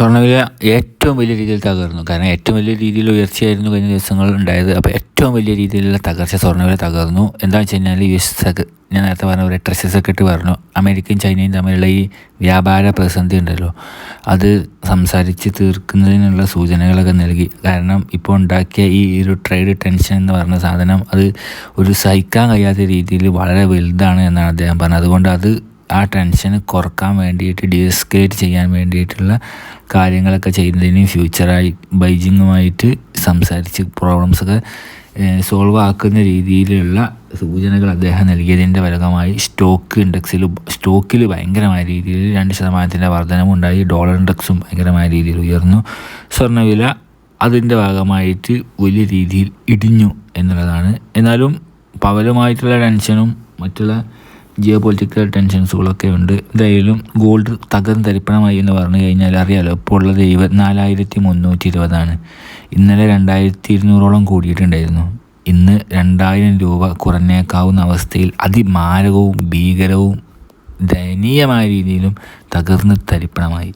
സ്വർണവില ഏറ്റവും വലിയ രീതിയിൽ തകർന്നു. കാരണം ഏറ്റവും വലിയ രീതിയിൽ ഉയർച്ചയായിരുന്നു കഴിഞ്ഞ ദിവസങ്ങൾ ഉണ്ടായത്. അപ്പോൾ ഏറ്റവും വലിയ രീതിയിലുള്ള തകർച്ച സ്വർണവില തകർന്നു. എന്താണെന്ന് വെച്ച് കഴിഞ്ഞാൽ യു എസ് ഞാൻ നേരത്തെ പറഞ്ഞ പോലെ ട്രഷറി സെക്രട്ടറി പറഞ്ഞു. അമേരിക്കയും ചൈനയും തമ്മിലുള്ള ഈ വ്യാപാര പ്രതിസന്ധി ഉണ്ടല്ലോ. അത് സംസാരിച്ച് തീർക്കുന്നതിനുള്ള സൂചനകളൊക്കെ നൽകി. കാരണം ഇപ്പോൾ ഉണ്ടാക്കിയ ഈ ഒരു ട്രേഡ് ടെൻഷൻ എന്ന് പറഞ്ഞ സാധനം അത് ഒരു സഹിക്കാൻ കഴിയാത്ത രീതിയിൽ വളരെ വലുതാണ് എന്നാണ് അദ്ദേഹം പറഞ്ഞത്. അതുകൊണ്ട് അത് ആ ടെൻഷൻ കുറയ്ക്കാൻ വേണ്ടിയിട്ട് ഡിസ്ക്രേറ്റ് ചെയ്യാൻ വേണ്ടിയിട്ടുള്ള കാര്യങ്ങളൊക്കെ ചെയ്യുന്നതിന് ഫ്യൂച്ചറായി ബൈജിങ്ങുമായിട്ട് സംസാരിച്ച് പ്രോബ്ലംസൊക്കെ സോൾവ് ആക്കുന്ന രീതിയിലുള്ള സൂചനകൾ അദ്ദേഹം നൽകിയതിന്റെ ഫലകമായി സ്റ്റോക്ക് ഇൻഡെക്സിൽ സ്റ്റോക്കിൽ ഭയങ്കരമായ രീതിയിൽ രണ്ട് ശതമാനത്തിന്റെ വർധനമുണ്ടായി ഡോളർ ഇൻഡെക്സും ഭയങ്കരമായ രീതിയിൽ ഉയർന്നു. സ്വർണവില അതിന്റെ ഭാഗമായിട്ട് വലിയ രീതിയിൽ ഇടിഞ്ഞു എന്നുള്ളതാണ്. എന്നാലും പവലുമായിട്ടുള്ള ടെൻഷനും മറ്റുള്ള ജിയോ പൊളിറ്റിക്കൽ ടെൻഷൻസുകളൊക്കെ ഉണ്ട്. എന്തായാലും ഗോൾഡ് തകർന്ന് തരിപ്പണമായി എന്ന് പറഞ്ഞു കഴിഞ്ഞാൽ അറിയാലോ ഇപ്പോൾ ഉള്ളത് ഇരുപത്തിനാലായിരത്തി മുന്നൂറ്റി ഇരുപതാണ് ഇന്നലെ രണ്ടായിരത്തി ഇരുന്നൂറോളം കൂടിയിട്ടുണ്ടായിരുന്നു. ഇന്ന് രണ്ടായിരം രൂപ കുറഞ്ഞേക്കാവുന്ന അവസ്ഥയിൽ അതിമാരകവും ഭീകരവും ദയനീയമായ രീതിയിലും തകർന്ന് തരിപ്പണമായി.